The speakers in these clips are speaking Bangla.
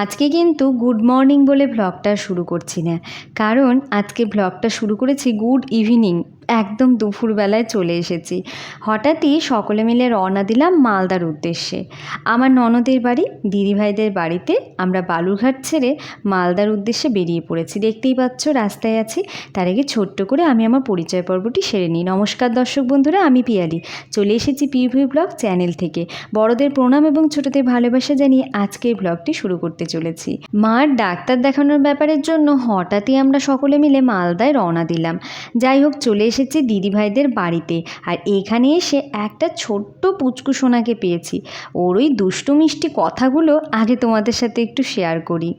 আজকে কিন্তু গুড মর্নিং বলে ভ্লগটা শুরু করছি না। কারণ আজকে ভ্লগটা শুরু করেছি গুড ইভিনিং। একদম দুপুরবেলায় চলে এসেছি। হঠাৎই সকলে মিলে রওনা দিলাম মালদার উদ্দেশ্যে। আমার ননদের বাড়ি, দিদিভাইদের বাড়িতে আমরা বালুরঘাট ছেড়ে মালদার উদ্দেশ্যে বেরিয়ে পড়েছি। দেখতেই পাচ্ছ রাস্তায় আছি, তার আগে ছোট্ট করে আমি আমার পরিচয় পর্বটি সেরে নিই। নমস্কার দর্শক বন্ধুরা, আমি পিয়ালি। চলে এসেছি পিভি ব্লগ চ্যানেল থেকে। বড়দের প্রণাম এবং ছোটদের ভালোবাসা জানিয়ে আজকের ব্লগটি শুরু করতে চলেছি। মার ডাক্তার দেখানোর ব্যাপারের জন্য হঠাৎই আমরা সকলে মিলে মালদায় রওনা দিলাম। যাই হোক, চলে এসেছি দিদিভাইদের বাড়িতে। আর এখানে এসে একটা ছোট্ট পুচকু সোনাকে পেয়েছি। ওর ওই দুষ্টু মিষ্টি কথাগুলো আগে তোমাদের সাথে একটু শেয়ার করি।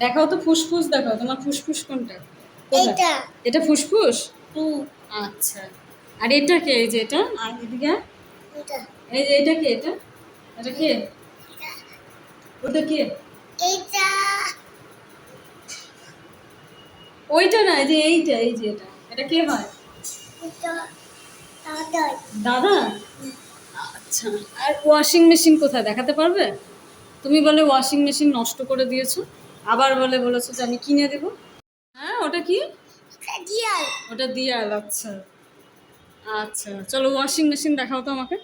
দেখাও তো ফুসফুস দেখাও তোমার ফুসফুস কোনটা? এইটা। এটা ফুসফুস? আচ্ছা। আর এটা কে? এই যে এটা? আর এদিকে? এটা। এই যে এটা কে? এটা? এটা কে? ওটা কে? এইটা। ওইটা না এই যে এইটা এই যে এটা। এটা কে হয়? দাদা। আচ্ছা। আর ওয়াশিং মেশিন কোথায়? দেখাতে পারবে? তুমি বলে ওয়াশিং মেশিন নষ্ট করে দিয়েছ। আবার বলে বলেছ যে আমি কিনে দেবো। হ্যাঁ ওটা কি? দিয়াল। ওটা দিয়াল আচ্ছা। আচ্ছা চলো ওয়াশিং মেশিন দেখাও তো আমাকে।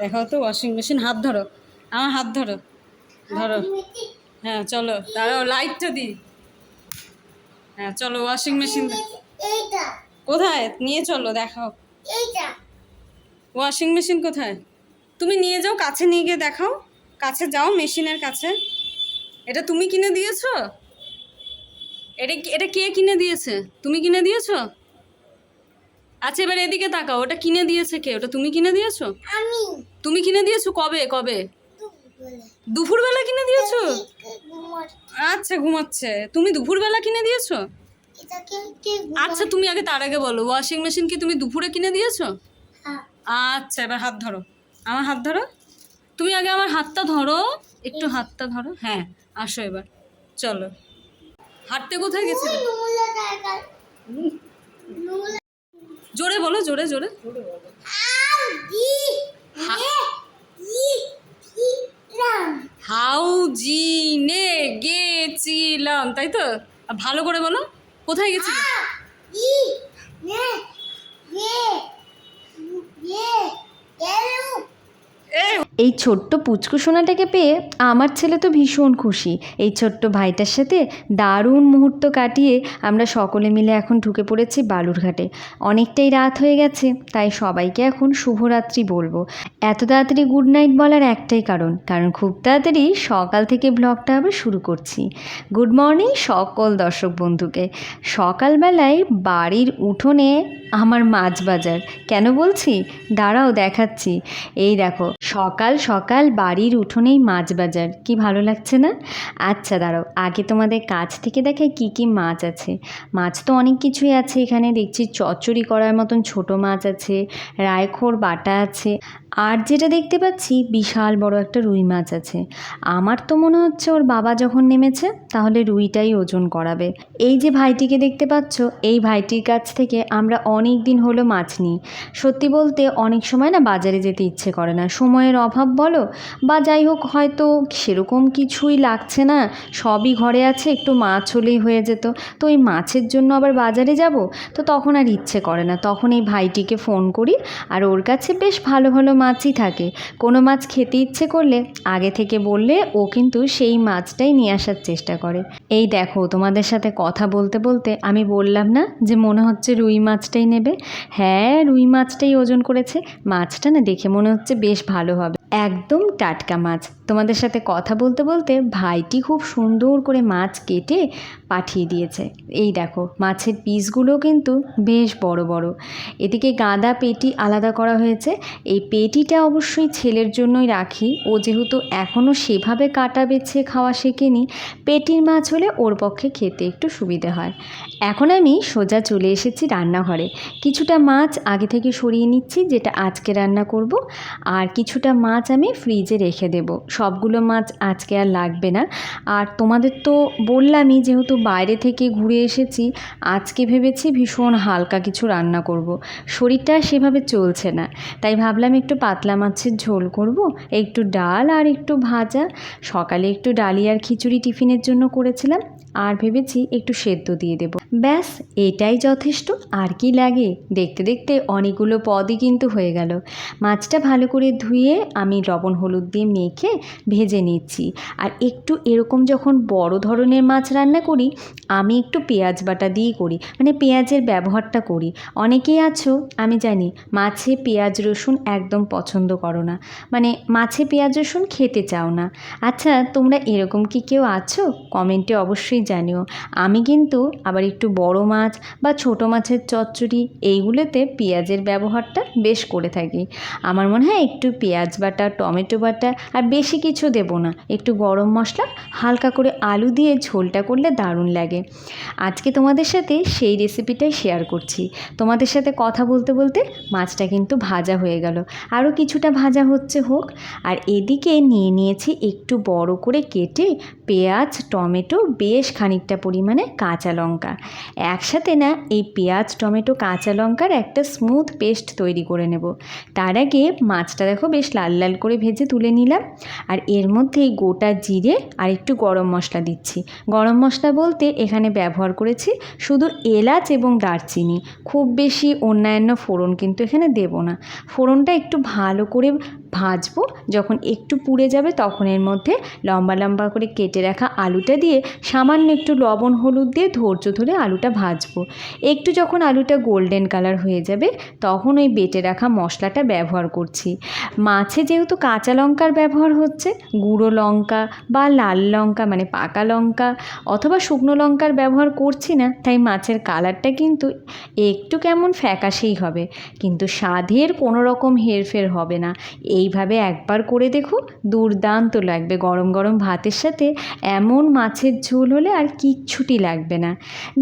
দেখাও তো ওয়াশিং মেশিন হাত ধরো। আমার হাত ধরো। ধরো। হ্যাঁ চলো। দাঁড়াও লাইটটা দিই। হ্যাঁ চলো ওয়াশিং মেশিন এইটা। কোথায়? নিয়ে চলো দেখাও। এইটা। ওয়াশিং মেশিন কোথায়? তুমি নিয়ে যাও কাছে নিয়ে গিয়ে দেখাও। কাছে যাও মেশিনের কাছে। এটা তুমি কিনে দিয়েছ? এটা এটা কে কিনে দিয়েছে? তুমি কিনে দিয়েছ? আচ্ছা এবার এদিকে তাকাও ওটা কিনে দিয়েছে কে? ওটা তুমি কিনে দিয়েছ? আমি। তুমি কিনে দিয়েছ কবে? কবে? দুপুরবেলা। কিনে দিয়েছ? আচ্ছা ঘুমাচ্ছে। তুমি দুপুরবেলা কিনে দিয়েছ? আচ্ছা তুমি আগে তার আগে বলো। ওয়াশিং মেশিন কি তুমি দুপুরে কিনে দিয়েছ? হ্যাঁ। আচ্ছা এবার হাত ধরো। আমার হাত ধরো। তুমি আগে আমার হাতটা ধরো। একটু হাতটা ধরো। হ্যাঁ আসো এবার। চলো। হাঁটতে কোথায় নুলা জোরে বলো জোরে জোরে। হাউজিনে গেছিলাম তাই তো? ভালো করে বলো। কোথায় গেছিলে এই ছোট্ট পুচকু সোনাটাকে পেয়ে আমার ছেলে তো ভীষণ খুশি। এই ছোট্ট ভাইটার সাথে দারুণ মুহূর্ত কাটিয়ে আমরা সকলে মিলে এখন ঢুকে পড়েছি বালুরঘাটে। অনেকটাই রাত হয়ে গেছে, তাই সবাইকে এখন শুভরাত্রি বলব। এত তাড়াতাড়ি গুড নাইট বলার একটাই কারণ কারণ খুব তাড়াতাড়ি সকাল থেকে ব্লগটা আবার শুরু করছি। গুড মর্নিং সকল দর্শক বন্ধুকে। সকালবেলায় বাড়ির উঠোনে আমার মাছ বাজার। কেন বলছি? দাঁড়াও দেখাচ্ছি। এই দেখো, সকাল সকাল সকাল বাড়ির উঠোনেই মাছ বাজার। কি ভালো লাগছে না? আচ্ছা দাঁড়াও। আগে তোমাদের কাছ থেকে দেখাই কি কি মাছ আছে। মাছ তো অনেক কিছুই আছে এখানে। দেখছি চচ্চড়ি করার মতন ছোট মাছ আছে, রায়খোর বাটা আছে। আর যেটা দেখতে পাচ্ছি, বিশাল বড় একটা রুই মাছ আছে। আমার তো মনে হচ্ছে ওর বাবা যখন নেমেছে, তাহলে রুইটাই ওজন করাবে। এই যে ভাইটিকে দেখতে পাচ্ছ, এই ভাইটির কাছ থেকে আমরা অনেক দিন হলো মাছ নিই। সত্যি বলতে অনেক সময় না বাজারে যেতে ইচ্ছে করে না। সময়ের অভাব বলো, বা যাই হোক হয়তো সেরকম কিছুই লাগছে না। সবই ঘরে আছে, একটু মাছ হলেই হয়ে যেত। তো এই মাছের জন্য আবার বাজারে যাব? তো তখন আর ইচ্ছে করে না। তখন এই ভাইটিকে ফোন করি, আর ওর কাছে বেশ ভালো ভালো মাছই থাকে। কোনো মাছ খেতে ইচ্ছে করলে আগে থেকে বললে ও কিন্তু সেই মাছটাই নিয়ে আসার চেষ্টা করে। এই দেখো, তোমাদের সাথে কথা বলতে বলতে আমি বললাম না যে মনে হচ্ছে রুই মাছটাই নেবে? হ্যাঁ রুই মাছটাই ওজন করেছে। মাছটা না দেখে মনে হচ্ছে বেশ ভালো হবে। একদম টাটকা মাছ। তোমাদের সাথে কথা বলতে বলতে ভাইটি খুব সুন্দর করে মাছ কেটে পাঠিয়ে দিয়েছে। এই দেখো, মাছের পিসগুলো কিন্তু বেশ বড় বড়। এদিকে গাঁদা পেটি আলাদা করা হয়েছে। এই পেটিটা অবশ্যই ছেলের জন্যই রাখি। ও যেহেতু এখনও সেভাবে কাটা, বেছে, খাওয়া শেখেনি, পেটির মাছ হলে ওর পক্ষে খেতে একটু সুবিধে হয়। এখন আমি সোজা চলে এসেছি রান্নাঘরে। কিছুটা মাছ আগে থেকে সরিয়ে নিচ্ছি, যেটা আজকে রান্না করব। আর কিছুটা মাছ আমি ফ্রিজে রেখে দেব। সবগুলো মাছ আজকে আর লাগবে না। আর তোমাদের তো বললামই যেহেতু বাইরে থেকে ঘুরে এসেছি, আজকে ভেবেছি ভীষণ হালকা কিছু রান্না করব। শরীরটা সেভাবে চলছে না, তাই ভাবলাম একটু পাতলা মাছের ঝোল করব, একটু ডাল আর একটু ভাজা। সকালে একটু ডালি আর খিচুড়ি টিফিনের জন্য করেছিলাম, আর ভেবেছি একটু সেদ্ধ দিয়ে দেব। ব্যাস, এটাই যথেষ্ট। আর কি লাগে? দেখতে দেখতে অনেকগুলো পদই কিন্তু হয়ে গেল। মাছটা ভালো করে ধুয়ে আমি লবণ হলুদ দিয়ে মেখে ভেজে নিচ্ছি। আর একটু এরকম যখন বড় ধরনের মাছ রান্না করি, আমি একটু পেঁয়াজ বাটা দিয়েই করি। মানে পেঁয়াজের ব্যবহারটা করি। অনেকেই আছো, আমি জানি, মাছে পেঁয়াজ রসুন একদম পছন্দ করো না। মানে মাছে পেঁয়াজ রসুন খেতে চাও না। আচ্ছা তোমরা এরকম কি কেউ আছো? কমেন্টে অবশ্যই জানিও। আমি কিন্তু আবার একটু বড় মাছ বা ছোট মাছের চচ্চড়ি, এইগুলোতে পেঁয়াজের ব্যবহারটা বেশ করে থাকি। আমার মনে হয় একটু পেঁয়াজ বাটা, টমেটো বাটা আর বেশি কিছু দেবো না। একটু গরম মশলা, হালকা করে আলু দিয়ে ঝোলটা করলে দারুণ লাগে। আজকে তোমাদের সাথে সেই রেসিপিটাই শেয়ার করছি। তোমাদের সাথে কথা বলতে বলতে মাছটা কিন্তু ভাজা হয়ে গেল। আরও কিছুটা ভাজা হচ্ছে হোক। আর এদিকে নিয়ে নিয়েছি একটু বড় করে কেটে পেঁয়াজ, টমেটো, বেশ খানিকটা পরিমাণে কাঁচা লঙ্কা। একসাথে না এই পেঁয়াজ, টমেটো, কাঁচা লঙ্কার একটা স্মুথ পেস্ট তৈরি করে নেব। তার আগে মাছটা দেখো বেশ লাল লাল করে ভেজে তুলে নিলাম। আর এর মধ্যেই গোটা জিরে আর একটু গরম মশলা দিচ্ছি। গরম মশলা বলতে এখানে ব্যবহার করেছি শুধু এলাচ এবং দারচিনি। খুব বেশি অন্যান্য ফোড়ন কিন্তু এখানে দেব না। ফোড়নটা একটু ভালো করে ভাজবো। যখন একটু পুড়ে যাবে তখন এর মধ্যে লম্বা লম্বা করে কেটে রাখা আলুটা দিয়ে সামান্য একটু লবণ, হলুদ দিয়ে ধৈর্য ধরে আলুটা ভাজবো। একটু যখন আলুটা গোল্ডেন কালার হয়ে যাবে তখন ওই বেটে রাখা মশলাটা ব্যবহার করছি। মাছে যেহেতু কাঁচা লঙ্কার ব্যবহার হচ্ছে, গুঁড়ো লঙ্কা বা লাল লঙ্কা মানে পাকা লঙ্কা অথবা শুকনো লঙ্কার ব্যবহার করছি না, তাই মাছের কালারটা কিন্তু একটু কেমন ফ্যাকাশেই হবে। কিন্তু স্বাদের কোনো রকম হেরফের হবে না। এইভাবে একবার করে দেখো, দুর্দান্ত লাগবে। গরম গরম ভাতের সাথে এমন মাছের ঝোল হলে আর কিচ্ছুটি লাগবে না।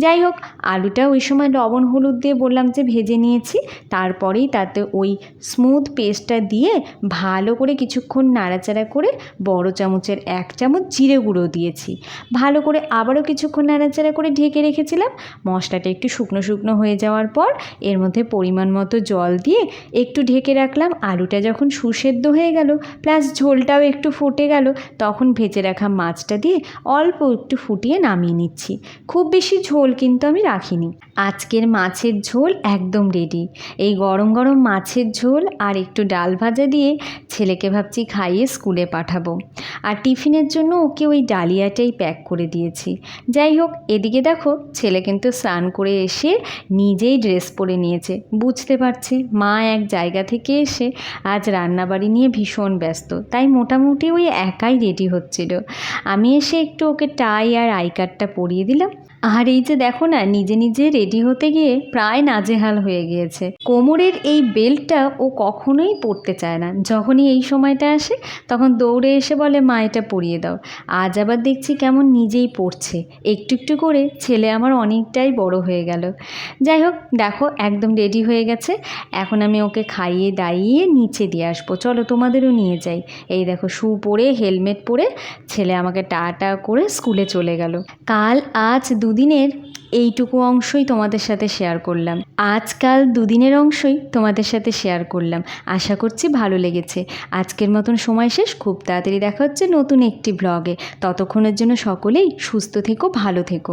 যাই হোক, আলুটা ওই সময় লবণ হলুদ দিয়ে বললাম যে ভেজে নিয়েছি, তারপরেই তাতে ওই স্মুথ পেস্টটা দিয়ে ভালো করে কিছুক্ষণ নাড়াচাড়া করে বড় চামচের এক চামচ জিরে গুঁড়ো দিয়েছি। ভালো করে আবারও কিছুক্ষণ নাড়াচাড়া করে ঢেকে রেখেছিলাম। মশলাটা একটু শুকনো শুকনো হয়ে যাওয়ার পর এর মধ্যে পরিমাণ মতো জল দিয়ে একটু ঢেকে রাখলাম। আলুটা যখন সুসেদ্ধ হয়ে গেল প্লাস ঝোলটাও একটু ফুটে গেল, তখন ভেজে রাখা মাছটা দিয়ে অল্প একটু ফুটিয়ে নামিয়ে নিচ্ছি। খুব বেশি ঝোল কিন্তু আমি রাখিনি। আজকের মাছের ঝোল একদম রেডি এই গরম গরম মাছের ঝোল আর একটু ডাল ভাজা দিয়ে ছেলেকে ভাবছি খাইয়ে স্কুলে পাঠাবো। আর টিফিনের জন্য ওকে ওই ডালিয়াটাই প্যাক করে দিয়েছি। যাই হোক, এদিকে দেখো, ছেলে কিন্তু স্নান করে এসে নিজেই ড্রেস পরে নিয়েছে। বুঝতে পারছে, মা এক জায়গা থেকে এসে আজ রান্নাবাড়ি নিয়ে ভীষণ ব্যস্ত। তাই মোটামুটি ওই একাই রেডি হচ্ছিল। আমি এসে একটু ওকে টাই আর আই কার্ডটা পরিয়ে দিলাম। আর এই যে দেখো না, নিজে নিজে রেডি হতে গিয়ে প্রায় নাজেহাল হয়ে গিয়েছে। কোমরের এই বেল্টটা ও কখনোই পরতে চায় না। যখনই এই সময়টা আসে, তখন দৌড়ে এসে বলে, মা, এটা পরিয়ে দাও। আজ আবার দেখছি কেমন নিজেই পড়ছে। একটু একটু করে ছেলে আমার অনেকটাই বড় হয়ে গেল। যাই হোক, দেখো, একদম রেডি হয়ে গেছে। এখন আমি ওকে খাইয়ে দাইয়ে নিচে দিয়ে আসব। চলো, তোমাদেরও নিয়ে যাই। এই দেখো, শু পরে হেলমেট পরে, ছেলে আমাকে টাটা করে স্কুলে চলে গেল। কাল আজ দুদিনের এইটুকু অংশই তোমাদের সাথে শেয়ার করলাম। আজকাল দুদিনের অংশই তোমাদের সাথে শেয়ার করলাম। আশা করছি ভালো লেগেছে। আজকের মতন সময় শেষ। খুব তাড়াতাড়ি দেখা হচ্ছে নতুন একটি ব্লগে ততক্ষণের জন্য সকলেই সুস্থ থেকো, ভালো থেকো।